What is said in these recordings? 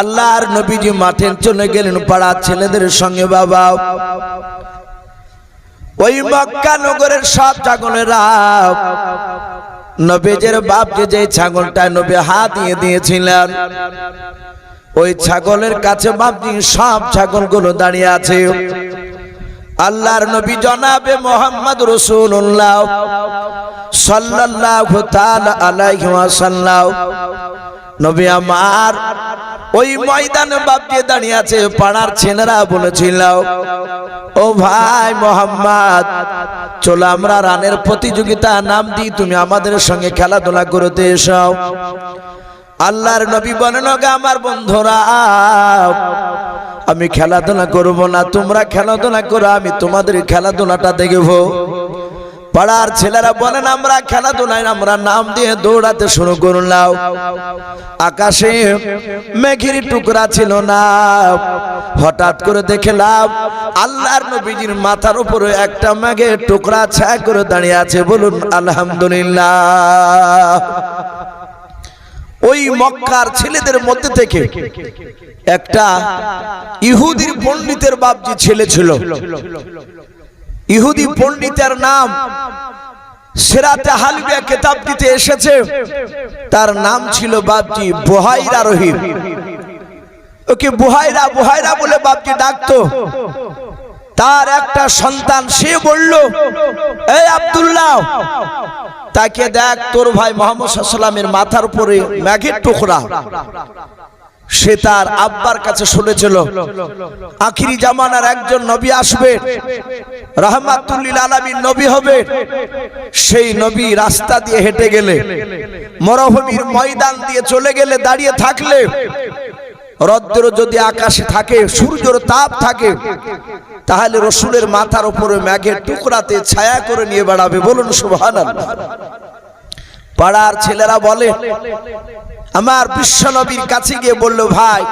আল্লাহর নবীজি মাঠে চলে গেলেন পাড়ার ছেলেদের সঙ্গে বাবা। ওই মক্কা নগরের সব ছাগলেরা নবীজের বাপকে যে ছাগলটা নবী হাত দিয়ে দিয়েছিলেন, ওই ছাগলের কাছে বাপজি সব ছাগলগুলো দাঁড়িয়ে আছে। আল্লাহর নবী জনাবে মোহাম্মদ রসুল্লাহ তাআলা আলাইহি ওয়াসাল্লাম। নবী আমার, ওই ময়দানে বাপজি দাঁড়িয়ে আছে, পাড়ার ছেলেরা বলেছিল, ও ভাই মোহাম্মদ, চলো আমরা রানের প্রতিযোগিতা নাম দিই, তুমি আমাদের সঙ্গে খেলাধুলা করতে এসো। আল্লাহর নবী বলেন আমার বন্ধুরা, আমি খেলাধুলা করব না, তোমরা খেলাধুলা করো, আমি তোমাদের খেলাধুলাটা দেখব। পাড়ার ছেলেরা বলেন আমরা খেলাধুলায়, আমরা নাম দিয়ে দৌড়াতে শুরু করলাম। আকাশে মেঘের টুকরা ছিল না। হঠাৎ করে দেখলাম, আল্লাহর নবীজির মাথার উপরে একটা মেঘের টুকরা ছায়া করে দাঁড়িয়ে আছে। বলুন, আলহামদুলিল্লাহ। ওই মক্কার ছেলেদের মধ্যে থেকে একটা ইহুদির পণ্ডিতের বাপজি ছেলে ছিল। ইহুদি পণ্ডিতের নাম সেরাতে হালবিয়া কেতাব দিতে এসেছে। তার নাম ছিল বাপজি বোহাইরা রহিম। ওকে বুহাইরা বুহাইরা বলে বাপজি ডাকতো? তার একটা সন্তান সে বলল এই আব্দুল্লাহ তাকে দেখ তোর ভাই মোহাম্মদ সাল্লামের মাথার উপরে ম্যাগের টুকরা। সে তার আব্বার কাছে শুনেছিল, আখিরি জামানার একজন নবী আসবে রহমাতুল্লিল আলামিন নবী হবে। সেই নবী রাস্তা দিয়ে হেঁটে গেলে, মরভূমির ময়দান দিয়ে চলে গেলে দাঁড়িয়ে থাকলে, রদ্র যদি আকাশে থাকে, সূর্যর তাপ থাকে, তাহলে রসুলের মাথার উপরে ম্যাঘের টুকরাতে ছায়া করে নিয়ে বেড়াবে। বলুন সুবহানাল্লাহ। পাড়ার ছেলেরা বলে আমার বিশ্বনবীর কাছে গিয়ে বলল, ভাই,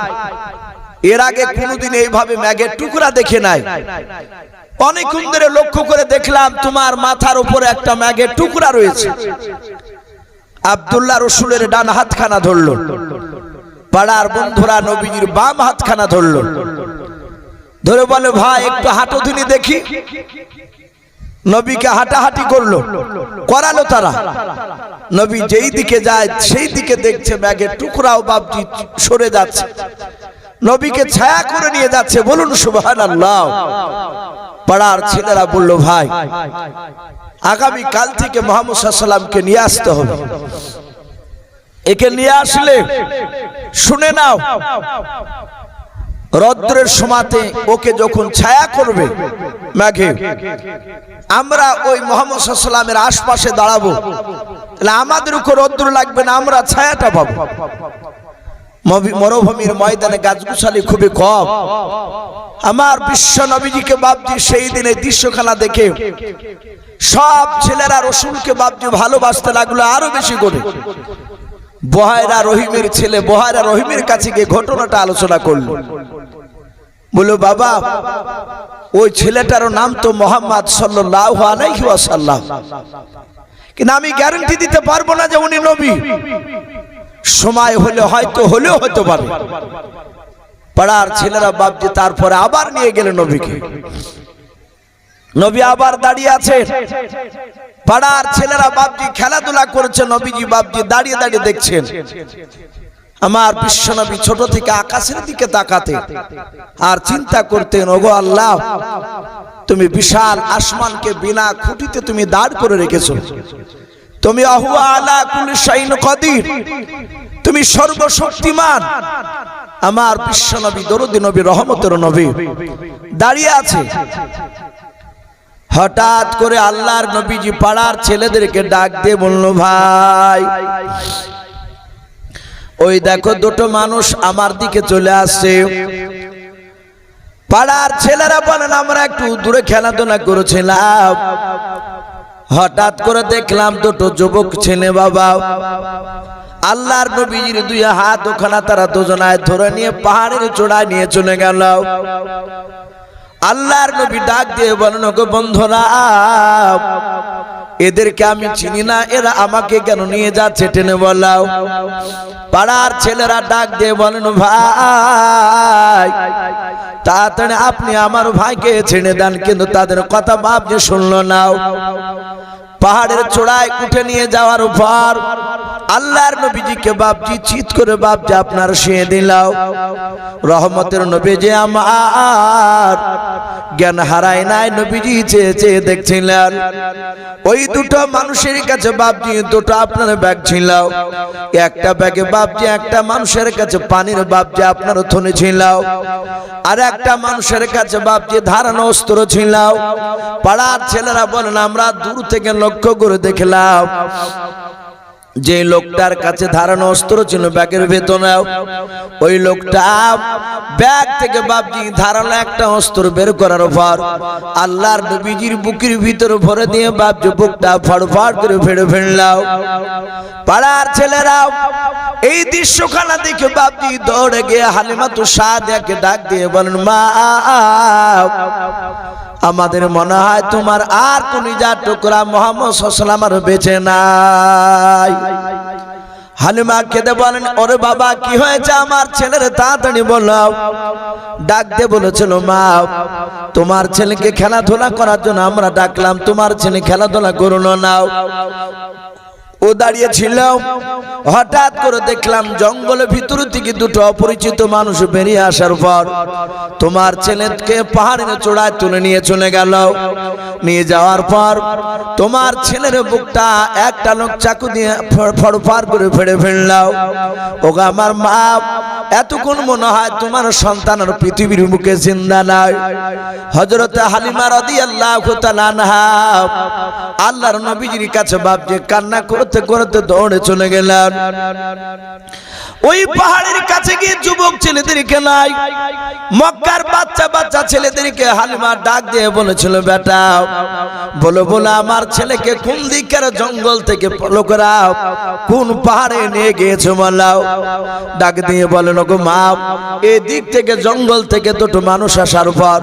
এর আগে কোনোদিন এইভাবে ম্যাগের টুকরা দেখে নাই। অনেকক্ষণ ধরে লক্ষ্য করে দেখলাম তোমার মাথার উপরে একটা ম্যাগের টুকরা রয়েছে। আব্দুল্লাহ রসুলের ডান হাতখানা ধরলো। পাড়ার বন্ধুরা নবীজির বাম হাতখানা ধরলো। ধরে বলে, ভাই, একটু হাঁটো দিনি দেখি। নবীকে হাঁটাহাঁটি করল। করালো তারা। নবী যেই দিকে যায়, সেই দিকে দেখছে ব্যাগের টুকরাও বাপজি সরে যাচ্ছে। নবীকে ছায়া করে নিয়ে যাচ্ছে। বলুন সুবহান আল্লাহ পাড়ার ছেলেরা বলল, ভাই, আগামী কাল থেকে মোহাম্মদ সাল্লামকে নিয়ে আসতে হবে। একে নিয়ে আসলে শুনে নাও। রদ্রের সমাতে ওকে যখন ছায়া করবে ম্যাঘে আমরা ওই মোহাম্মদ সাল্লামের আশপাশে দাঁড়াবো। তাহলে আমাদের উপর রদ্র লাগবে না, আমরা ছায়াটা পাবো। মরুভূমির ময়দানে গাছগুছালি খুবই কম। আমার বিশ্ব নবীজিকে বাপজি সেই দিনে দৃশ্যখানা দেখে সব ছেলেরা রসুলকে বাপজি ভালোবাসতে লাগল আরও বেশি করে। বহায়রা রহিমের ছেলে বহায়রা রহিমের কাছে গিয়ে ঘটনাটা আলোচনা করল। বলো বাবা, ওই ছেলেটারও নাম তো মোহাম্মদ ওয়াসাল্লাম। কিন্তু আমি গ্যারান্টি দিতে পারব না যে উনি নবী। সময় হলে হয়তো, হলেও হতে পারে। পাড়ার ছেলেরা বাপজি তারপরে আবার নিয়ে গেলেন নবীকে। নবী আবার দাঁড়িয়ে আছে পাড়ার ছেলেরা বাপজি খেলাধুলা করেছে, নবীজি বাপজি দাঁড়িয়ে দাঁড়িয়ে দেখছেন। আমার বিশ্বনবী ছোট থেকে আকাশের দিকে তাকাতে আর চিন্তা করতেন, ওগো আল্লাহ, তুমি বিশাল আসমানকে বিনা খুঁটিতে তুমি দাঁড় করে রেখেছো। তুমি তুমি সর্বশক্তিমান। আমার বিশ্বনবী দরুদি নবী, রহমতের নবী দাঁড়িয়ে আছে। হঠাৎ করে আল্লাহর নবীজি পাড়ার ছেলেদেরকে ডাক দিয়ে বলল, ভাই, ওই দেখো দুটো মানুষ আমার দিকে চলে আসছে। পাড়ার ছেলেরা বলেন, আমরা একটু দূরে খেলাধুলা করেছিলাম। হঠাৎ করে দেখলাম দুটো যুবক ছেলে বাবা। আল্লাহর নবীজির দুই হাত ওখানে তারা দুজনায় ধরে নিয়ে পাহাড়ের চূড়ায় নিয়ে চলে গেল। আল্লাহর নবী ডাক দিয়ে বলেন গো বন্ধুরা, এদেরকে আমি চিনি না, এরা আমাকে কেন নিয়ে যাচ্ছে টেনে বলাও? পাড়ার ছেলেরা ডাক দিয়ে বলেন, ভাই, তাড়াতাড়ি আপনি আমার ভাইকে ছেড়ে দেন, কিন্তু তাদের কথা বাপ যে শুনলো নাও পাহাড়ের চূড়ায় উঠে নিয়ে যাওয়ার পর আল্লাহর নবীজিকে বাপজি চিৎ করে বাপজি, আপনার শুয়ে দিলাও। রহমতের নবী যে আমার। জ্ঞান হারায় নাই নবীজি, চেয়ে চেয়ে দেখছিলেন। ওই দুটো মানুষের কাছে বাপজি, দুটো আপনার ব্যাগ ছিল। একটা ব্যাগে বাপজি, একটা মানুষের কাছে পানির বাপজি, আপনার থনে ছিল। আর একটা মানুষের কাছে বাপজি, ধারানো অস্ত্র ছিল। পাড়ার ছেলেরা বলেন, আমরা দূর থেকে লক্ষ্য করে দেখলাম যে লোকটার কাছে ধারানো অস্ত্র ছিল ব্যাগের ভেতরেও, ওই লোকটা ব্যাগ থেকে বাপজি ধারানো একটা অস্ত্র বের করার পর আল্লাহর নবীজির বুকের ভিতরে ভরে দিয়ে বাপজি বুকটা ফড়ফড় করে ফেড়ে ফেললাম পাড়ার ছেলেরাও এই দৃশ্যখানা দেখে বাপজি দৌড়ে গিয়ে হালিমা তো সাদিয়াকে ডাক দিয়ে বলেন, মা আমাদের মনে হয় তোমার আর কোন যা টুকরা মোহাম্মদ সাল্লাম আর বেঁচে নাই। হালিমা কেঁদে বলেন, ওরে বাবা, কি হয়েছে আমার ছেলের তাড়াতাড়ি বলো ডাক দিয়ে বলেছিল, মা, তোমার ছেলেকে খেলাধুলা করার জন্য আমরা ডাকলাম, তোমার ছেলে খেলাধুলা করল নাও ও দাঁড়িয়ে ছিল হঠাৎ করে দেখলাম জঙ্গলের ভিতর থেকে দুটো অপরিচিত মানুষ বেরিয়ে আসার পর তোমার ছেলেকে পাহাড়ের চূড়ায় তুলে নিয়ে চলে গেল। নিয়ে যাওয়ার পর তোমার ছেলের বুকটা একটা লোক চাকু দিয়ে ফড়ফার করে ফেড়ে ফেললাও ওগো আমার মা, এতক্ষণ মনে হয় তোমার সন্তানের পৃথিবীর মুখে জিন্দা নাই। হজরতে হালিমা রদি আল্লাহ আল্লাহর নবীজির কাছে বাপ যে কান্না করতে করতে করতে দৌড়ে চলে গেলাম। ওই পাহাড়ের কাছে গিয়ে যুবক ছেলেদেরকে নাই, মক্কার বাচ্চা বাচ্চা ছেলেদেরকে হালিমা ডাক দিয়ে বলেছিল, বেটা, বলো বলো, আমার ছেলেকে কোন দিকের জঙ্গল থেকে ফলো করাও? কোন পাহাড়ে নিয়ে গিয়েছো বলাও ডাক দিয়ে বলেন গো মা এই দিক থেকে জঙ্গল থেকে দুটো মানুষ আসার পর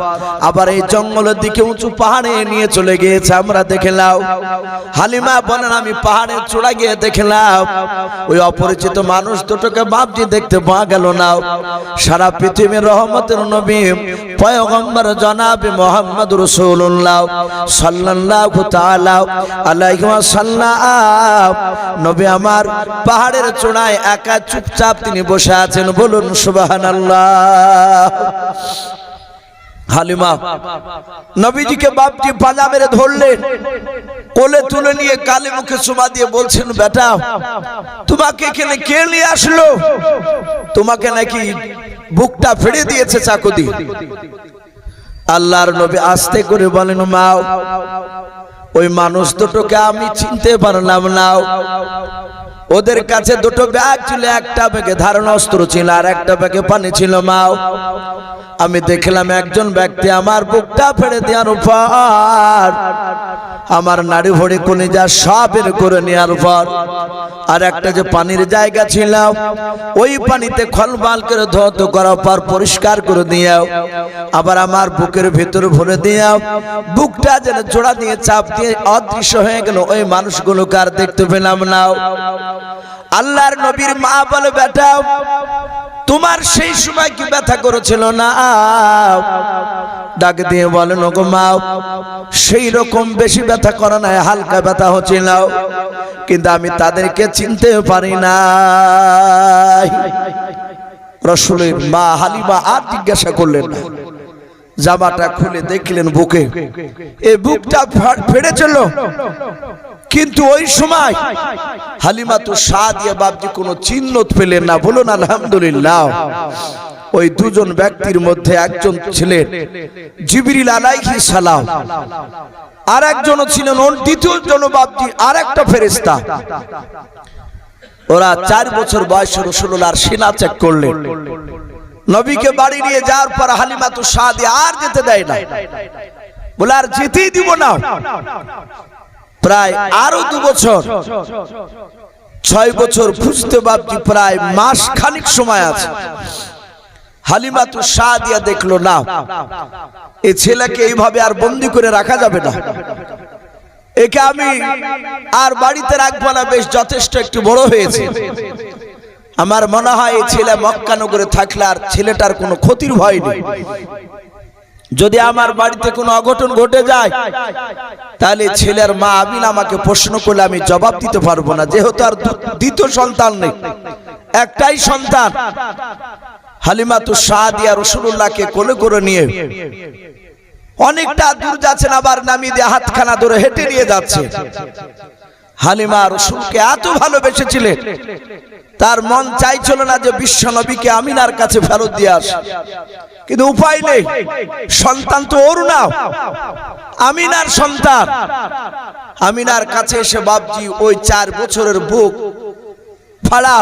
আবার এই জঙ্গলের দিকে উঁচু পাহাড়ে নিয়ে চলে গিয়েছে, আমরা দেখলাম হালিমা বলেন, আমি পাহাড়ের চূড়া গিয়ে দেখলাম, ওই অপরিচিত মানুষ দুটোকে বাপজি দেখতে পাওয়া গেল না। সারা পৃথিবীর রহমতের নবী, পয়গম্বর জনাবে মোহাম্মদ রসুল্লাহ আলাইহি ওয়াসাল্লাম। নবী আমার পাহাড়ের চূড়ায় একা চুপচাপ তিনি বসে আছেন, বলুন সুবহানাল্লাহ। হালিমা, নবীজিকে বাপটি পাজা মেরে ধরলেন, কোলে তুলে নিয়ে কালে মুখে সুমা দিয়ে বলছেন, বেটা, তোমাকে এখানে কে নিয়ে আসলো? তোমাকে নাকি বুকটা ফেড়ে দিয়েছে চাকু দিয়ে আল্লাহর নবী আস্তে করে বলেন মা ওই মানুষ দুটোকে আমি চিনতে পারলাম না ওদের কাছে দুটো ব্যাগ ছিল, একটা ব্যাগে ধারণ অস্ত্র ছিল আর একটা ব্যাগে পানি ছিল, মাও। আমি দেখলাম একজন ব্যক্তি আমার বুকটা ফেড়ে দেওয়ার উপর। আমার নাড়ি ভরে কোনে যা সব বের করে নেওয়ার পর, আর একটা যে পানির জায়গা ছিল, ওই পানিতে খলবাল করে ধৌত করার পর পরিষ্কার করে দিয়াও। আবার আমার বুকের ভেতর ভরে দিয়াও। বুকটা যেন জোড়া দিয়ে চাপ দিয়ে অদৃশ্য হয়ে গেল, ওই মানুষগুলোকে আর দেখতে পেলাম নাও আল্লাহর নবীর মা বলে বেটাও তোমার সেই সময় কি ব্যথা করেছিল না? ডাক দিয়ে বলেন, ওগো মা, সেই রকম বেশি ব্যথা করে নাই, হালকা ব্যথা হচ্ছিল। কিন্তু আমি তাদেরকে চিনতে পারি না রসুলের মা হালিমা আর জিজ্ঞাসা করলেন না জামাটা খুলে দেখলেন বুকে। এ বুকটা ফেড়ে চলল কিন্তু ওই সময় হালিমা তো সাদিয়া বাবজি কোনো চিহ্ন পেলেন না, বলুন আলহামদুলিল্লাহ। ওই দুজন ব্যক্তির মধ্যে একজন ছিলেন জিবিরিল আলাইহি সালাম আর একজন ছিলেন দ্বিতীয় জন বাবজি আর একটা ফেরেস্তা ওরা চার বছর বয়সে রসুল্লাহর সিনা চেক করলেন। নবীকে বাড়ি নিয়ে যাওয়ার পর হালিমা তো সাদি আর যেতে দেয় না। বলে, আর যেতেই দিব না। প্রায় আরও দু বছর। ছয় বছর খুঁজতে বাপটি প্রায় মাস খানিক সময় আছে। হালিমা তো সা দিয়া দেখল না এ ছেলেকে এইভাবে আর বন্দি করে রাখা যাবে না। একে আমি আর বাড়িতে রাখব না বেশ যথেষ্ট একটু বড় হয়েছে। আমার মনে হয় এই ছেলে মক্কানগরে থাকলে আর ছেলেটার কোনো ক্ষতির ভয় নেই। যদি আমার বাড়িতে কোনো অঘটন ঘটে যায়, তাহলে ছেলের মা আমিন আমাকে প্রশ্ন করলে আমি জবাব দিতে পারব না, যেহেতু আর দ্বিতীয় সন্তান নেই। একটাই সন্তান, হালিমাতু সাদিয়া রসুল্লাহকে কোলে করে নিয়ে অনেকটা দূর যাচ্ছেন, আবার নামিয়ে দিয়ে হাতখানা ধরে হেঁটে নিয়ে যাচ্ছে। হালিমা রসুলকে এত ভালোবেসেছিলেন। তার মন চাইছিল না যে বিশ্ব নবীকে আমিনার কাছে ফেরত দিয়ে আসে। কিন্তু উপায় নেই। সন্তান তো ওর না আমিনার সন্তান। আমিনার কাছে এসে বাপজি ওই চার বছরের বুক ফাড়া।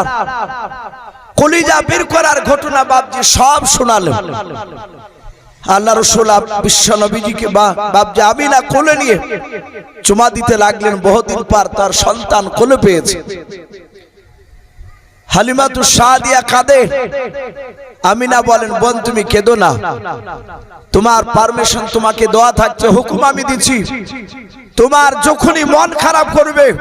কলিজা বের করার ঘটনা বাপজি সব শোনালেন। আল্লাহ রসুল বিশ্ব নবীজিকে বা- বাপজি আমিনা কোলে নিয়ে চুমা দিতে লাগলেন, বহুদিন পর তার সন্তান কোলে পেয়েছে। হালিমাতু সাদিয়া কাঁদে। আমিনা বলেন, বোন, তুমি কেঁদো না। তোমার পারমিশন তোমাকে দেওয়া থাকছে, হুকুম আমি দিচ্ছি। তোমার যখনই মন খারাপ করবে,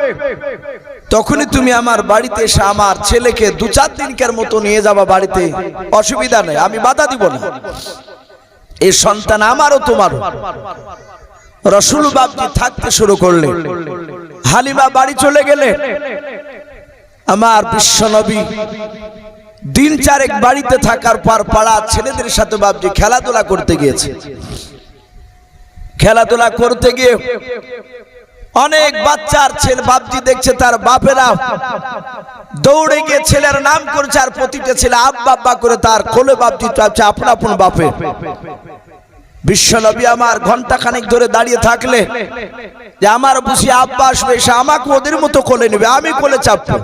তখনই তুমি আমার বাড়িতে এসে আমার ছেলেকে দু চার দিনকার মতো নিয়ে যাবা বাড়িতে। অসুবিধা নেই, আমি বাধা দিব না। এই সন্তান আমারও তোমারও। রসুল বাবজি থাকতে শুরু করলেন হালিমা বাড়ি চলে গেলে? আমার বিশ্ব নবী দিন চারেক বাড়িতে থাকার পর পাড়া ছেলেদের সাথে বাবজি খেলাধুলা করতে গিয়েছে। খেলাধুলা করতে গিয়ে অনেক বাচ্চার ছেলে বাপজি দেখছে তার বাপেরা দৌড়ে গিয়ে ছেলের নাম করছে আর প্রতিটা ছেলে আব্বা আব্বা করে তার কোলে বাপজি চাচ্ছে আপন আপন বাপে। বিশ্বনবী আমার ঘণ্টা খানিক ধরে দাঁড়িয়ে থাকলে যে আমার বুঝি আব্বা আসবে এসে আমাকে ওদের মতো কোলে নেবে, আমি কোলে চাপবো।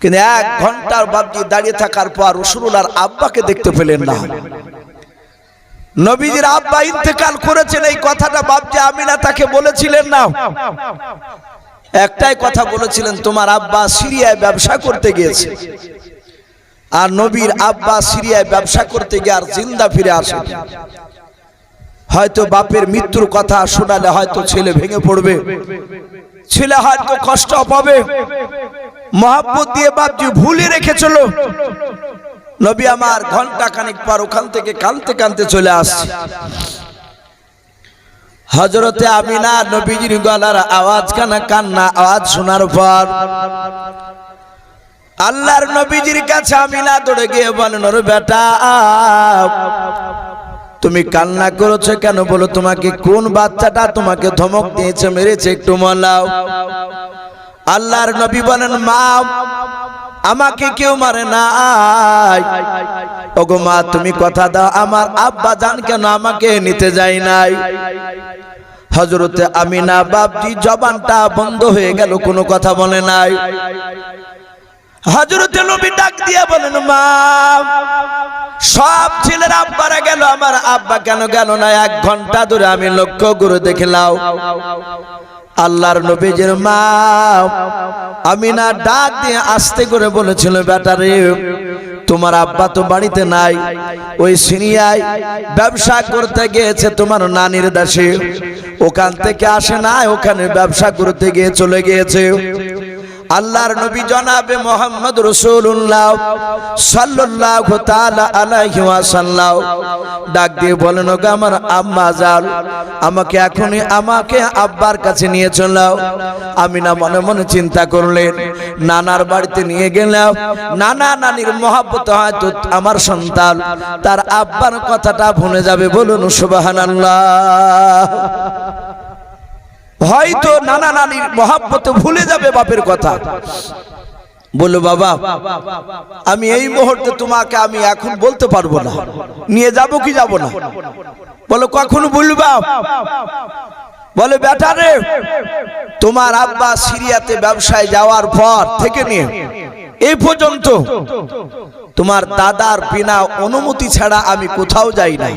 কিন্তু এক ঘণ্টার বাপজি দাঁড়িয়ে থাকার পর রসুলার আব্বাকে দেখতে পেলেন না। নবীজির আব্বা ইন্তেকাল করেছেন, এই কথাটা বাপজি আমিনা তাকে বলেছিলেন না। একটাই কথা বলেছিলেন, তোমার আব্বা সিরিয়ায় ব্যবসা করতে গিয়েছে। আর নবীর আব্বা সিরিয়ায় ব্যবসা করতে গিয়ে আর জিন্দা ফিরে আসে হয়তো বাপের মৃত্যুর কথা শোনালে হয়তো ছেলে ভেঙে পড়বে। ছেলে হয়তো কষ্ট পাবে। মহাব্বত দিয়ে বাপজি ভুলে রেখেছিল নবী আমার ঘণ্টা খানিক পর ওখান থেকে কানতে কানতে চলে আসছে। হজরতে আমিনা নবীজির গলার আওয়াজ কানা কান্না আওয়াজ শোনার পর আল্লাহর নবীজির কাছে আমিনা দৌড়ে গিয়ে বলেন ওর বেটা তুমি কান্না করেছ কেন? বলো তোমাকে কোন বাচ্চাটা তোমাকে ধমক দিয়েছে, মেরেছে? একটু মলাও আল্লাহর নবী বলেন, মা, আমাকে কেউ মারে নাই। ওগো মা, তুমি কথা দাও। আমার আব্বা জান কেন আমাকে নিতে যাই নাই? হজরতে আমিনা বাপজি জবানটা বন্ধ হয়ে গেল, কোনো কথা বলে নাই। হজরতে নবী ডাক দিয়ে বলেন, মা, সব ছেলের আব্বারা গেল, আমার আব্বা কেন গেল না? এক ঘণ্টা ধরে আমি লক্ষ্য করে দেখলাম, আল্লাহর নবীজের মা আমি না ডাক দিয়ে আস্তে করে বলেছিল বেটারে তোমার আব্বা তো বাড়িতে নাই, ওই সিরিয়ায় ব্যবসা করতে গিয়েছে তোমার নানির দাসে ওখান থেকে আসে না ওখানে ব্যবসা করতে গিয়ে চলে গিয়েছে। আল্লাহর নবী জনাবে মোহাম্মদ রসুল্লাহ আলাইহি ওয়াসাল্লাম। ডাক দিয়ে বলেন, ওগো আমার আম্মা জাল, আমাকে এখনই আমাকে আব্বার কাছে নিয়ে চলাও আমি না মনে মনে চিন্তা করলেন, নানার বাড়িতে নিয়ে গেলাম। নানা নানির মহাব্বত হয়তো আমার সন্তান, তার আব্বার কথাটা ভুলে যাবে বলুন, সুবহানাল্লাহ। হয়তো নানা নানির মহাব্বতে ভুলে যাবে বাপের কথা। বলো বাবা, আমি এই মুহূর্তে তোমাকে আমি এখন বলতে পারব না। নিয়ে যাব কি যাব না? বলো কখন বলবা বলে বেটা রে, তোমার আব্বা সিরিয়াতে ব্যবসায় যাওয়ার পর থেকে নিয়ে এই পর্যন্ত তোমার দাদার বিনা অনুমতি ছাড়া আমি কোথাও যাই নাই।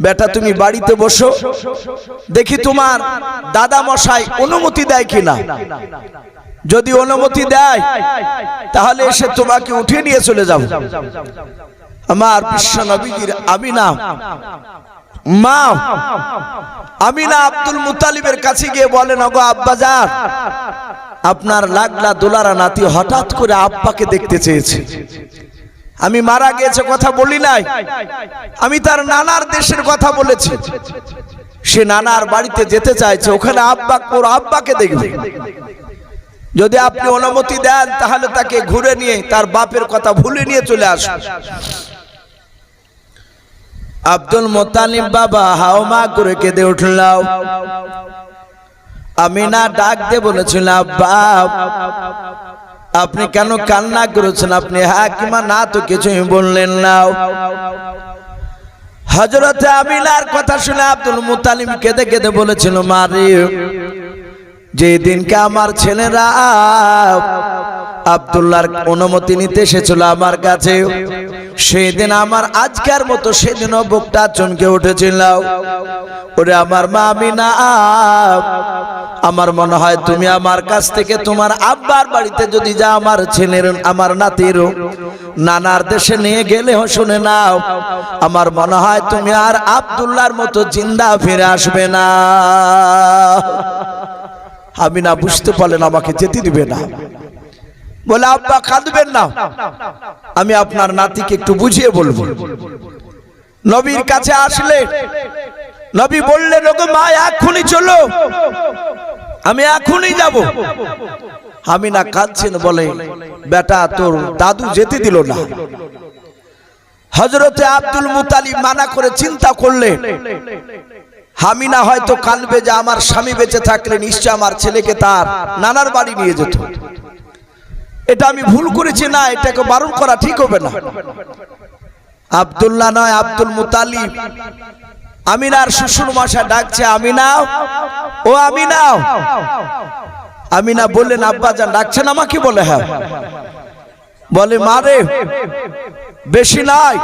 বেটা তুমি বাড়িতে বসো। দেখি তোমার দাদা মশাই অনুমতি দেয় কিনা? যদি অনুমতি দেয় তাহলে এসে তোমাকে উঠে নিয়ে চলে যাব আমার বিশ্ব নবীজির আমিনা। মা আমিনা আব্দুল মুতালিবের কাছে গিয়ে বলেন ওগো আব্বাজান আপনার লাগলা দোলারা নাতি হঠাৎ করে আব্বাকে দেখতে চেয়েছে। আমি মারা গিয়েছে কথা বলি নাই। আমি তার নানার দেশের কথা বলেছি। সে নানার বাড়িতে যেতে চাইছে। ওখানে আব্বা ওর আব্বাকে দেখবে। যদি আপনি অনুমতি দেন, তাহলে তাকে ঘুরে নিয়ে, তার বাপের কথা ভুলে নিয়ে চলে আসুন। আব্দুল মোতালিম বাবা, হাও মা করে কেঁদে উঠলাম আমি না ডাক দিয়ে বলেছিলাম আব্বা আপনি কেন কান্না করেছেন? আপনি হ্যাঁ কিমা না তো কিছুই বললেন না। হজরতে আমিলার কথা শুনে আব্দুল মুতালিম কেঁদে কেঁদে বলেছিল মারি যে দিনকে আমার ছেলেরা আব্দুল্লাহর অনুমতি নিতে এসেছিল আমার কাছে সেই দিন আমার আজকের মতো সেদিনও বুকটা চমকে উঠেছিল। ওরে আমার মা আমিনা, আমার মনে হয় তুমি আমার কাছ থেকে তোমার আব্বার বাড়িতে যদি যা আমার ছেলের, আমার নাতির নানার দেশে নিয়ে গেলেও শুনে নাও, আমার মনে হয় তুমি আর আবদুল্লার মতো জিন্দা ফিরে আসবে না। আমি না বুঝতে পারলেন আমাকে যেতে দিবে না। বলে, আব্বা, কাঁদবেন না। আমি আপনার নাতিকে একটু বুঝিয়ে বলব। নবীর কাছে আসলে নবী বললেন ওকে মা, এখনই চলো। আমি এখনই যাব। আমি না কাঁদছেন, বলে, বেটা, তোর দাদু যেতে দিল না। হজরতে আব্দুল মুতালিব মানা করে চিন্তা করলে হামিনা হয়তো কানবে যে আমার স্বামী বেঁচে থাকলে নিশ্চয় আমার ছেলেকে তার নানার বাড়ি নিয়ে যেত। এটা আমি ভুল করেছি, না, এটাকে বারণ করা ঠিক হবে না। আব্দুল্লাহ নয়, আব্দুল মুতালিব। আমিনার শ্বশুর মশা ডাকছে আমিনাও ও আমিনাও আমিনা বললেন আব্বা যান ডাকছেন আমাকে বলে হ্যাঁ। বলে মারে বেশি নাই।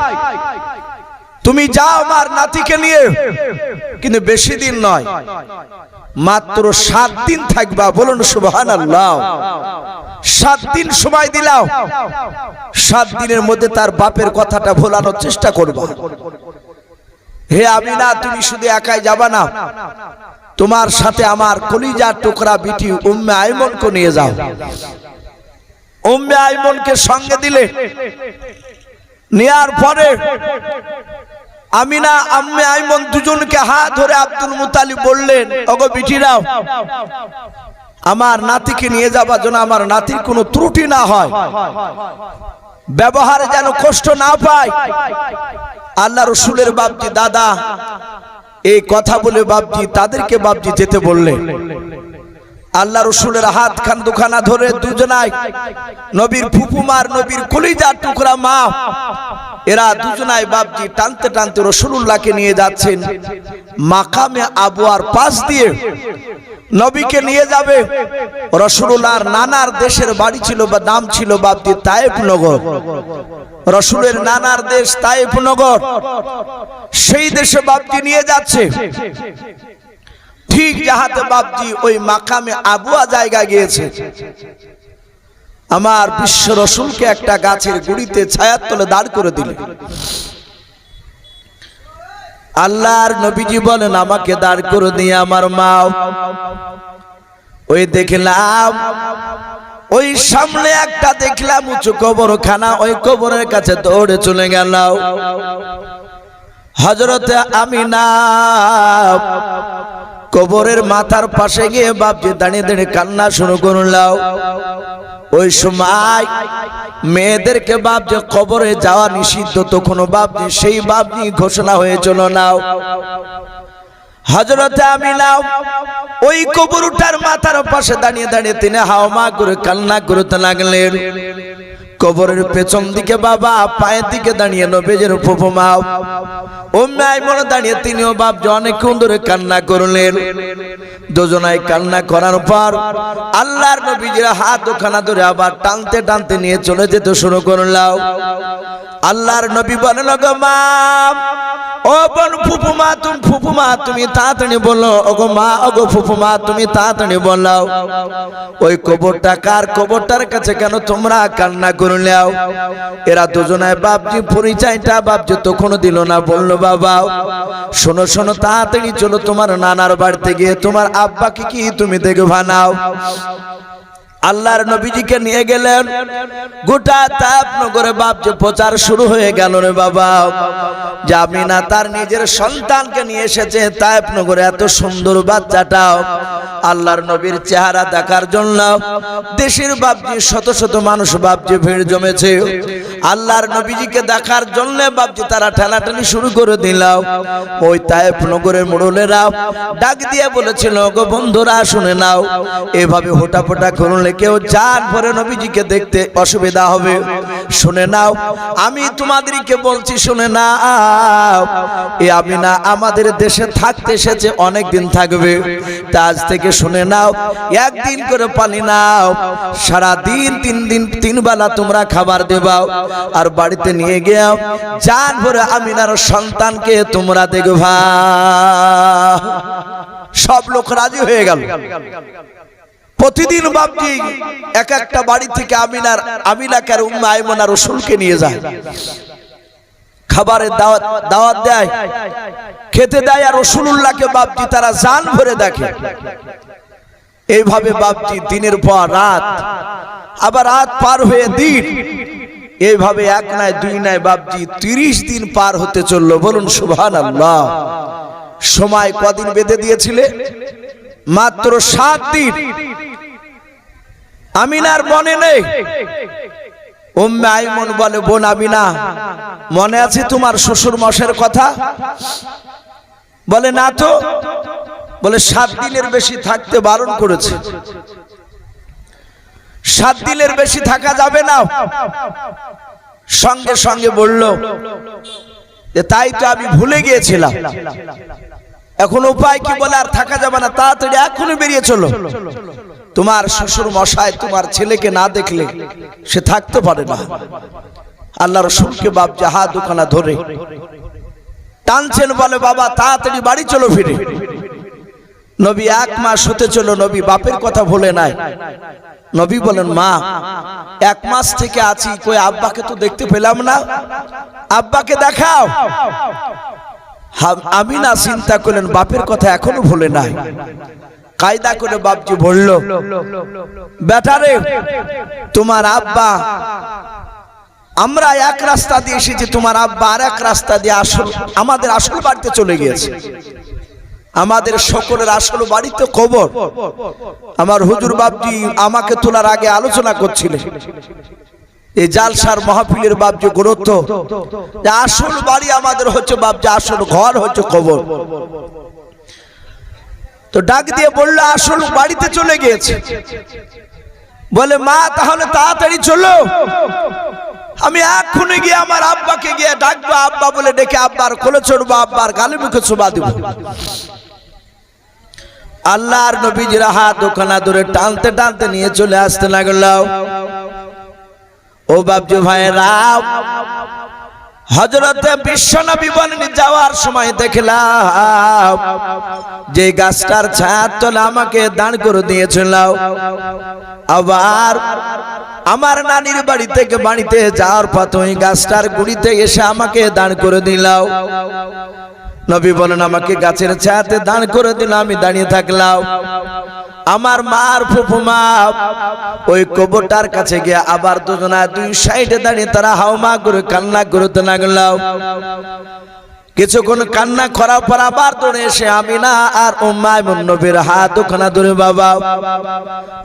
তুমি যাও আমার নাতিকে নিয়ে। কিন্তু বেশি দিন নয়, মাত্র সাত দিন থাকবা, বলুন সুবহান আল্লাহ সাত দিন সময় দিলাও। সাত দিনের মধ্যে তার বাপের কথাটা ভোলানোর চেষ্টা করবা। হে আমি না তুমি শুধু একাই যাবা না। তোমার সাথে আমার কলিজার টুকরা বিটি উম্মে আইমনকে নিয়ে যাও। উম্মে আইমনকে সঙ্গে দিলে, নেয়ার পরে আমিনা, আম্মে আইমন দুজনকে হাত ধরে আব্দুল মুতালিব বললেন, ওগো বিটিরাও, আমার নাতিকে নিয়ে যাবার জন্য আমার নাতির কোনো ত্রুটি না হয়। ব্যবহারে যেন কষ্ট না পায়। আল্লাহ রসুলের বাপজি দাদা, এই কথা বলে বাপজি, তাদেরকে বাপজি যেতে বললেন আল্লাহ রসুলের হাত খান দুখানা ধরে দুজনায় নবীর ফুপুমার নবীর কলিজার টুকরা মা এরা দুজনায় বাপজি টানতে টানতে রসুল্লাহকে নিয়ে যাচ্ছেন। মাকামে আবুয়ার পাশ দিয়ে নবীকে নিয়ে যাবে। রসুল্লাহর নানার দেশের বাড়ি ছিল বা নাম ছিল বাপজি তায়েব নগর। রসুলের নানার দেশ তায়েব নগর। সেই দেশে বাপজি নিয়ে যাচ্ছে। ঠিক যাহাতে বাপজি ওই মাকামে আবুয়া জায়গা গিয়েছে। আমার বিশ্ব রসুলকে একটা গাছের গুড়িতে ছায়ার তলে দাঁড় করে দিলে। আল্লাহর নবীজি বলেন, আমাকে দাঁড় করে দিয়ে আমার মা ওই দেখলাম, ওই সামনে একটা দেখলাম উঁচু কবরখানা, ওই কবরের কাছে দৌড়ে চলে গেল। হজরতে আমি না কবরের মাথার পাশে গিয়ে বাপজি দাঁড়িয়ে দাঁড়িয়ে কান্না শুরু করলাম ওই সময় মেয়েদেরকে বাপ যে কবরে যাওয়া নিষিদ্ধ, তো কোনো বাপ নেই, সেই বাপ নিয়ে ঘোষণা হয়েছিল নাও। হজরতে আমি নাও ওই কবরটার মাথার পাশে দাঁড়িয়ে দাঁড়িয়ে তিনি হাওমা করে কান্না করতে লাগলেন। কবরের পেছন দিকে বাবা, পায়ের দিকে দাঁড়িয়ে নবেজের উপমাও ওম্মাই মনে দাঁড়িয়ে তিনিও বাপ অনেকক্ষণ ধরে কান্না করলেন। দুজনায় কান্না করার পর আল্লাহর নবীজির হাত ওখানা ধরে আবার টানতে টানতে নিয়ে চলে যেতে শুরু করলাম আল্লাহর নবী বলেন গো মা, ও বোন ফুফুমা, তুমি ফুফুমা, তুমি তাড়াতাড়ি বলো। ওগো মা, ওগো ফুফুমা, তুমি তাড়াতাড়ি বলো। ওই কবরটা কার কবরটার কাছে কেন তোমরা কান্না করলেও এরা দুজনায় বাপজি পরিচয়টা বাপজি তখনও দিল না, বলল, বাবা, শোনো শোনো, তাড়াতাড়ি চলো তোমার নানার বাড়িতে গিয়ে তোমার আব্বাকে কি তুমি দেখে ভানাও আল্লাহর নবীজিকে নিয়ে গেলেন। গোটা তাপনগরে বাপ যে প্রচার শুরু হয়ে গেল রে বাবা। জামিনা তার নিজের সন্তানকে নিয়ে এসেছে তাপনগরে এত সুন্দর বাচ্চাটাও। আল্লাহর নবীর চেহারা দেখার জন্য দেশের বাপজি শত শত মানুষ বাপজি ভিড় জমেছে। আল্লাহর নবীজিকে দেখার জন্য বাপজি তারা ঠেলাঠানি শুরু করে দিল। ওই তায়েফ নগরের মোড়লেরা ডাক দিয়ে বলেছিল গো বন্ধুরা, শুনে নাও। এভাবে হোটাপোটা করলে কেউ জান পরে নবীজিকে দেখতে অসুবিধা হবে। শুনে নাও, আমি তোমাদেরকে বলছি, শুনে নাও। এ আমি না আমাদের দেশে থাকতে এসেছে অনেক দিন থাকবে। তা আজ থেকে শুনে নাও, একদিন করে পানি নাও। সারা দিন তিন দিন, তিন বেলা তোমরা খাবার দেবাও আর বাড়িতে নিয়ে গিয়ে জান ভরে আমিনার সন্তানকে তোমরা দেখবা। সব লোক রাজি হয়ে গেল। প্রতিদিন বাপজি এক একটা বাড়ি থেকে আমিনার, আমিনাকার উম্মা আইমনা রসুলকে নিয়ে যায়। খাবারের দাওয়াত দাওয়াত দেয়, খেতে দেয় আর রসুলুল্লাহকে বাপজি তারা জান ভরে দেখে। এইভাবে বাপজি দিনের পর রাত, আবার রাত পার হয়ে দিন। এইভাবে এক নাই, দুই নাই বাপজি তিরিশ দিন পার হতে চলল। বলুন আল্লাহ সময় কদিন বেঁধে দিয়েছিলে? মাত্র সাত দিন। আমিনার মনে নেই। উম্মে আইমন বলে, বোন আমিনা, মনে আছে তোমার শ্বশুর মশের কথা? বলে, না তো। বলে, সাত দিনের বেশি থাকতে বারণ করেছে। সাত দিনের বেশি থাকা যাবে না। সঙ্গে সঙ্গে বলল, যে তাই তো আমি ভুলে গিয়েছিলাম। এখন উপায় কি বলে, আর থাকা যাবে না। তাড়াতাড়ি এখনই বেরিয়ে চলো। তোমার শ্বশুর মশায় তোমার ছেলেকে না দেখলে সে থাকতে পারে না। আল্লাহ রসুলকে বাপ জাহা দোকানা ধরে টানছেন, বলে, বাবা, তাড়াতাড়ি বাড়ি চলো ফিরে। নবী এক মাস হতে চলো নবী বাপের কথা ভুলে নাই। নবী বলেন, মা, এক মাস থেকে আছি, কই আব্বাকে তো দেখতে পেলাম না। আব্বাকে দেখাও। আমি না চিন্তা করলেন, বাপের কথা এখনও ভুলে নাই। কায়দা করে বাপজি বলল, বেটারে, তোমার আব্বা, আমরা এক রাস্তা দিয়ে এসেছি, তোমার আব্বা আর এক রাস্তা দিয়ে আসল, আমাদের আসল বাড়িতে চলে গিয়েছে। আমাদের সকলের আসল বাড়িতে কবর। আমার হুজুর বাপজি আমাকে তোলার আগে আলোচনা করছিলেন। এই জালসার মাহফিলের যে গুরুত্ব আসল বাড়ি আমাদের হচ্ছে যে আসল ঘর হচ্ছে কবর। তো ডাক দিয়ে বলল, আসল বাড়িতে চলে গিয়েছে। বলে, মা, তাহলে তাড়াতাড়ি চলো। আমি এক্ষুনি গিয়ে আমার আব্বাকে গিয়ে ডাকবো, আব্বা বলে ডেকে, আব্বার কোলে চড়বো, আব্বার গালে মুখে শোভা দিব। আল্লাহর নবীজির হাত ওখানা ধরে টানতে টানতে নিয়ে চলে আসতে লাগল। ও বাবজু ভাইরা হজরতে বিশ্বনবী বলেন, যাওয়ার সময় দেখলাম যে গাছটার ছায়ার তলে আমাকে দাঁড় করে দিয়েছিল। আবার আমার নানির বাড়ি থেকে বাড়িতে যাওয়ার পথ ওই গাছটার গুড়িতে এসে আমাকে দাঁড় করে দিলাও নবী বলেন, আমাকে গাছের ছায়াতে দাঁড় করে দিল, আমি দাঁড়িয়ে থাকলাম। আমার মার ফুফুমা, ওই কবরটার কাছে গিয়ে আবার দুজনা দুই সাইডে দাঁড়িয়ে তারা হাওমা করে কান্না করতে লাগলাম কিছুক্ষণ কান্না করার পর আবার দৌড়ে এসে আমি না আর উম্মায় নবীর হাত ওখানে ধরে, বাবা।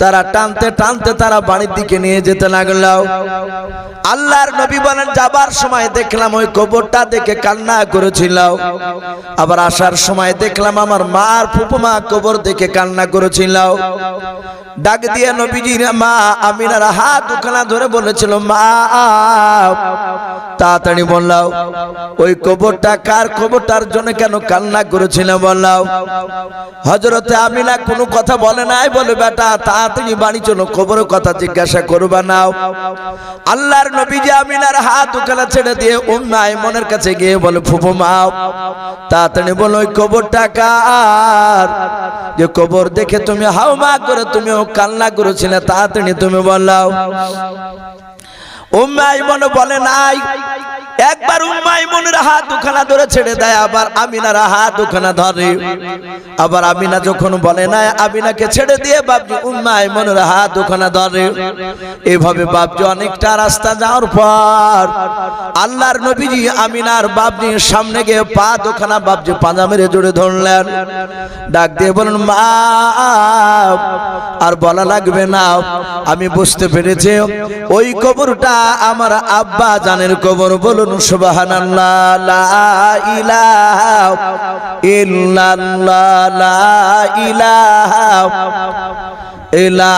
তারা টানতে টানতে তারা বাড়ির দিকে নিয়ে যেতে লাগল। আল্লাহর নবী বলেন, যাবার সময় দেখলাম ওই কবরটা দেখে কান্না করেছিল। আবার আসার সময় দেখলাম আমার মার ফুপুমা কবর দেখে কান্না করেছিল। ডাক দিয়ে নবীজির মা আমিনার হাত ওখানে ধরে বলেছিল, মা তাড়াতাড়ি বললাম ওই কবরটা কার কবরটার জন্য কেন কান্না করেছিল বললাম হজরতে আমিনা কোনো কথা বলে নাই, বলে বেটা, তাড়াতাড়ি বাড়ি চলো, কবরের কথা জিজ্ঞাসা করবা নাও। আল্লাহর নবী যে আমিনার হাত ওখানে ছেড়ে দিয়ে উম্মাই মনের কাছে গিয়ে বলে, ফুফু মাও, তাড়াতাড়ি বলো, ওই কবরটা কার? যে কবর দেখে তুমি হাওমা করে তুমিও কান্না করেছিলে, তাড়াতাড়ি তুমি বললাও। উম্মাই মনে বলে নাই। একবার উম্মাই মনের হাত দুখানা ধরে ছেড়ে দেয়, আবার আমিনার হাত দুখানা ধরে। আবার আমিনা যখন বলে না আমিনাকে ছেড়ে দিয়ে বাপজি উম্মাই মনের হাত দুখানা ধরে। এভাবে বাপজি অনেকটা রাস্তা যাওয়ার পর আল্লাহর নবীজি আমিনার বাপজি সামনে গিয়ে পা দুখানা বাপজি পাঁজা মেরে জোরে ধরলেন। ডাক দিয়ে বলেন মা, আর বলা লাগবে না। আমি বুঝতে পেরেছি, ওই কবরটা আমার আব্বা জানের কবর বলুন সুবহানাল্লাহ লা ইলাহা ইল্লাল্লাহ লা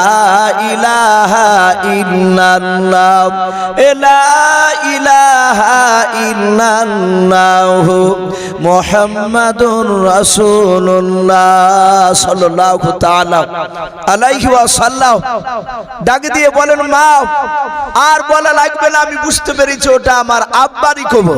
ইলাহা লা ইলাহা ইল্লাল্লাহ লা ইলাহা ইল্লাল্লাহ মুহাম্মাদুর রাসূলুল্লাহ সাল্লাল্লাহু তাআলা আলাইহি ওয়াসাল্লাম। ডাক দিয়ে বলেন, মা, আর বলা লাগবে না, আমি বুঝতে পেরেছি ওটা আমার আব্বারই কবর।